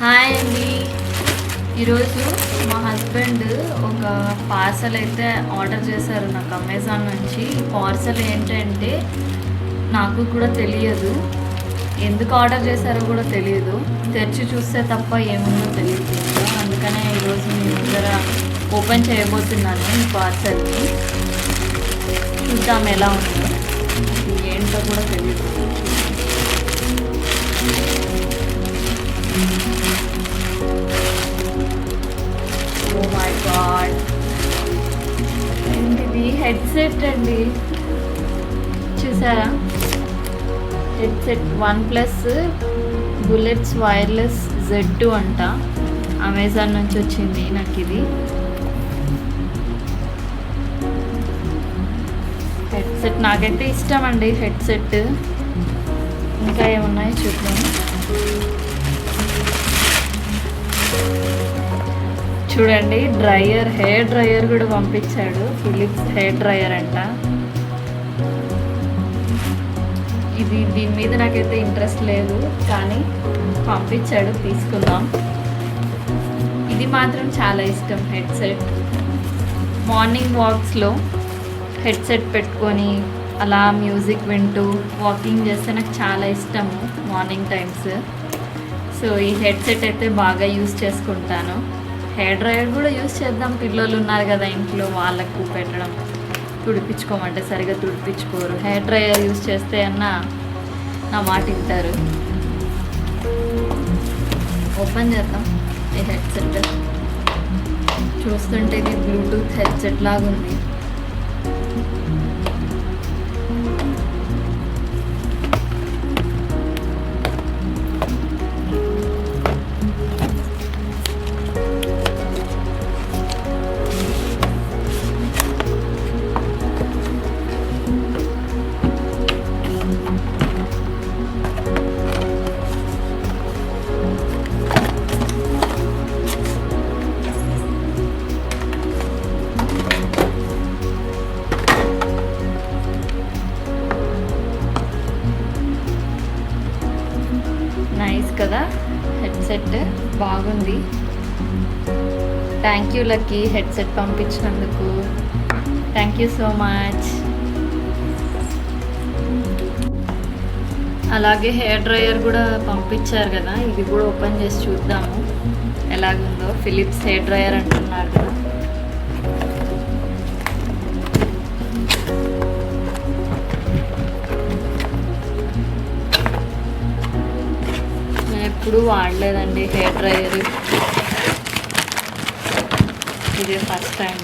Hi అండి. ఈరోజు మా హస్బెండ్ ఒక పార్సల్ అయితే ఆర్డర్ చేశారు నాకు అమెజాన్ నుంచి. పార్సల్ ఏంటంటే నాకు కూడా తెలియదు. ఎందుకు ఆర్డర్ చేశారో కూడా తెలియదు. తెరిచి చూస్తే తప్ప ఏముందో తెలియదు. అందుకనే ఈరోజు మీ దగ్గర ఓపెన్ చేయబోతున్నాను ఈ పార్సల్ని. చూద్దాం ఎలా ఉందో. ఏంటో కూడా తెలియదు. హెడ్సెట్ అండి. చూసారా? Headset OnePlus bullets wireless Z two అంట. అమెజాన్ నుంచి వచ్చింది నాకు ఇది హెడ్సెట్ నాకైతే ఇష్టం అండి హెడ్సెట్. ఇంకా ఏమున్నాయి చూద్దాం. చూడండి డ్రయర్ హెయిర్ డ్రయర్ కూడా పంపించాడు. ఫిలిప్స్ హెయిర్ డ్రయర్ అంట. ఇది దీని మీద నాకైతే ఇంట్రెస్ట్ లేదు కానీ పంపించాడు తీసుకుందాం. ఇది మాత్రం చాలా ఇష్టం హెడ్సెట్ మార్నింగ్ వాక్స్లో హెడ్సెట్ పెట్టుకొని అలా మ్యూజిక్ వింటూ వాకింగ్ చేస్తే నాకు చాలా ఇష్టము మార్నింగ్ టైమ్స్. సో ఈ హెడ్సెట్ అయితే బాగా యూస్ చేసుకుంటాను. హెయిర్ డ్రైయర్ కూడా యూస్ చేద్దాం. పిల్లలు ఉన్నారు కదా ఇంట్లో వాళ్ళకు పెట్టడం. తుడిపించుకోమంటే సరిగా తుడిపించుకోరు. హెయిర్ డ్రైయర్ యూస్ చేస్తే అన్నా నా మాట వింటారు. ఓపెన్ చేద్దాం. ఈ హెడ్సెట్. చూస్తుంటే ఇది బ్లూటూత్ హెడ్సెట్ లాగా ఉంది నైస్ కదా? హెడ్సెట్ బాగుంది. థ్యాంక్ యూ లక్కీ హెడ్సెట్ పంపించినందుకు. థ్యాంక్ యూ సో మచ్ అలాగే హెయిర్ డ్రయర్ కూడా పంపించారు కదా? ఇది కూడా ఓపెన్ చేసి చూద్దాము. ఎలాగుందో. ఫిలిప్స్ హెయిర్ డ్రయర్ అంటున్నారు కదా. ఎప్పుడూ వాడలేదండి హెయిర్ డ్రైయర్. ఇది ఫస్ట్ టైం